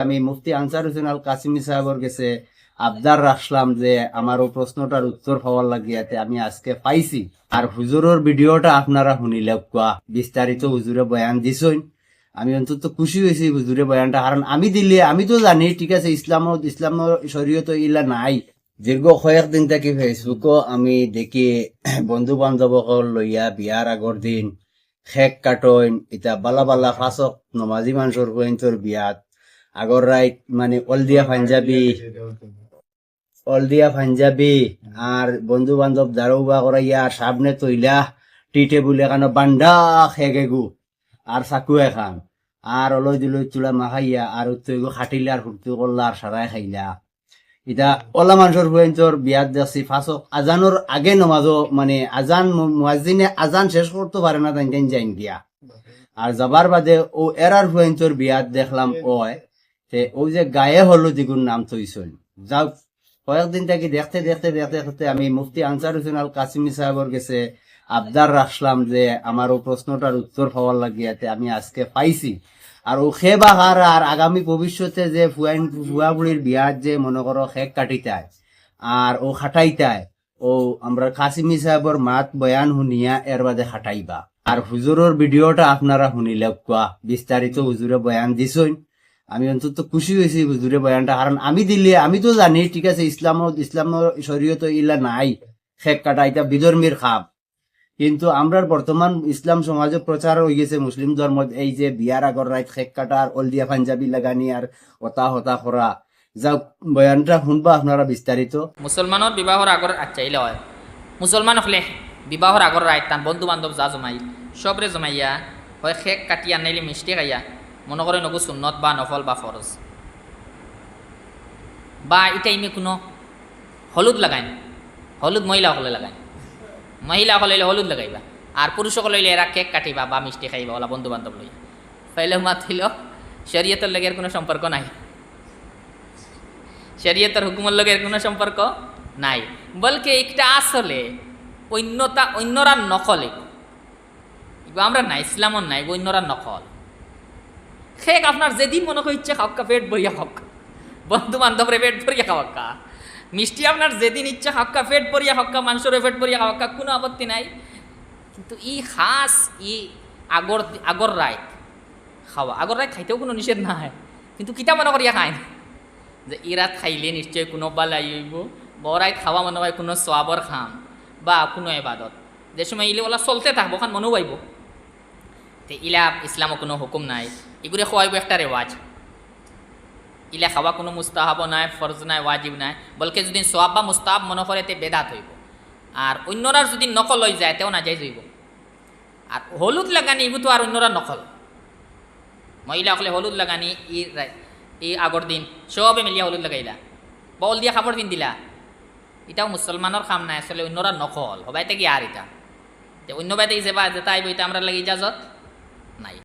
আমি মুফতি আনসার হোসেন আল কাসিমি সাহেবর কাছে আবদার রাখলাম যে আমার ও প্রশ্নটার উত্তর পাওয়ার লাগিয়াতে আমি আজকে পাইছি। আর হুজুরের ভিডিওটা আপনারা শুনিলে কোয়া বিস্তারিত হুজুরে বয়ান দিছইন। আমি অন্তত খুশি হয়েছি হুজুরে বয়ানটা, কারণ আমি দিলে, আমি তো জানি, ঠিক আছে ইসলাম ইসলাম শরীয়ত ইলা নাই। দীর্ঘ কয়েকদিন থেকে ফেসবুকও আমি দেখি বন্ধু বান্ধব লইয়া বিয়ার আগর দিন, খেক কাটইন, ইতা বালা বালা ফাঁসক নমাজি মানুষের পয়েন্টর বিয়াত আগর রাইত মানে অলদিয়া পাঞ্জাবি অলদিয়া পাঞ্জাবি আর বন্ধু বান্ধব দারোবা করাইয়া সামনে তৈলা, টি টেবুল এখানে বান্ডা খেগেগু আর চাকু এখান, আর অলই দিলই চুলা মাখাইয়া, আর তৈগু খাটিলে, আর ফুর্তি করলা আর সারাই খাইলা। ইতা ওলা মানুষের পয়েন্টর বিয়াত দেখছি ফাঁসক আজানোর আগে নমাজও মানে আজান মুয়াজিনে আজান শেষ করতে পারে না তাই যাইন দিয়া। আর যাবার বাদে ও এরার পয়েন্টর বিয়াত দেখলাম ওয় তে ও যে গায়ে হলুদ দিগুন নাম থইছিল যাও, কয়েকদিন থেকে দেখতে দেখতে দেখতে দেখতে আমি মুফতি আনসার হোসেন আল কাসিমি সাহেবর কাছে আবদার রাখলাম যে আমার ও প্রশ্নটার উত্তর পাওয়ার লাগিয়াতে আমি আজকে পাইছি। আর ও খে বাহার আর আগামী ভবিষ্যতে যে ফুয়াইন ফুয়া বুড়ির বিয়ার যে মনে করো খেক কাটিতায় আর ও খাটাইতায় ও আমরা কাসিমি সাহেবর মাত বয়ান শুনিয়া এর বাদে খাটাইবা আর হুজুরের ভিডিওটা আপনারা শুনিলে কোয়া বিস্তারিত হুজুরে বয়ান দিছইন। আমি অন্তত খুশি হয়েছি হুজুরে বয়ানটা। কারণ আমি দিলে আমি তো জানি, ঠিক আছে ইসলাম ইসলাম শরীয়ত ইলা নাই, খেক কাটা এটা বিধর্মীর খাপ। কিন্তু আমরার বর্তমান ইসলাম সমাজে প্রচার হয়ে গেছে মুসলিম ধর্ম এই যে বিয়ার আগর রাইত খেক কাটা আর অলদিয়া পাঞ্জাবি লাগানি আর হতা হতা করা যা বয়ানটা শুনবা আপনারা বিস্তারিত মুছলমানৰ বিবাহৰ আগৰ আচ্ছা ইলে হয়। মুছলমান হলে বিবাহৰ আগৰ ৰাইত তান বন্ধু বান্ধৱ যা জমাই সবরে জমাইয়া, হয় খেক কাটি আনাইলে মিষ্টি খাইয়া। মনে করে নগু সুন্নত বা নফল বা ফরজ। বা এটা ইমে কোনো হলুদ লাগাইন। হলুদ মহিলাসকলে লাগাইন। মহিলাসকলে হলুদ লাগাইবা। আর পুরুষসকলে এরা কেক কাটিবা বা মিষ্টি খাইবা ওলা বন্ধু বান্ধব লইয়া। ফাইলে মাতিল শরীয়তের লগে এর কোনো সম্পর্ক নাই। শরীয়তের হুকুমের লগে এর কোনো সম্পর্ক নাই। বলকে একটা আসলে অন্যতা অন্যরা নকল। আমরা না, ইসলামও নাই অন্যরা নকল। খেক আপনার যেদিন মনে করে ইচ্ছে খাওয়া পেট ভরিয়া খাওক বন্ধু বান্ধবরে পেট ভরিয়া খাওয়াক্কা। মিষ্টি আপনার যেদিন ইচ্ছা খাওয়া পেট ভরিয়া খাওয়া মানুষের পেট ভরিয়া খাওয়াক্কা, কোনো আপত্তি নাই। কিন্তু ই খাস, ই আগর আগর রায় খাওয়া। আগর রায় খাইতেও কোনো নিষেধ নাই। কিন্তু কিতা মনে করিয়া খায়? না যে ইরাত খাইলে নিশ্চয় কোনো বালাই হইব। বরাইত খাওয়া মনে হয় কোনো সোয়াবর খাম বা কোনো এবাদত। যে সময় ইলে ওলা চলতে থাকব, খান মনেও আইব তে ইলা ইসলামও কোনো হুকুম নাই। এগুলো খোয়াইব একটা রেওয়াজ। ইলা খাওয়া কোনো মুস্তাহাব নাই, ফরজ নাই, ওয়াজিব নাই। বলকে যদি সোয়াব বা মুস্তাহাব মনে করে তে বেদাত হইব। আর অন্যরার যদি নকল হয়ে যায়, তেও না যাই হইব। আর হলুদ লাগানি এগুলো তো আর অন্যরা নকল। মহিলাসকলে হলুদ লাগানি, ই এই আগর দিন সবে মিলিয়া হলুদ লাগাইলা। বল দিয়া দিন দিলা। এটাও মুসলমানের কাম নাই আসলে অন্যরা নকল। হবাইতে কি আর এটা অন্য বাইতে যেবা যেটা আইব এটা আমরা লাগি ইজাজত।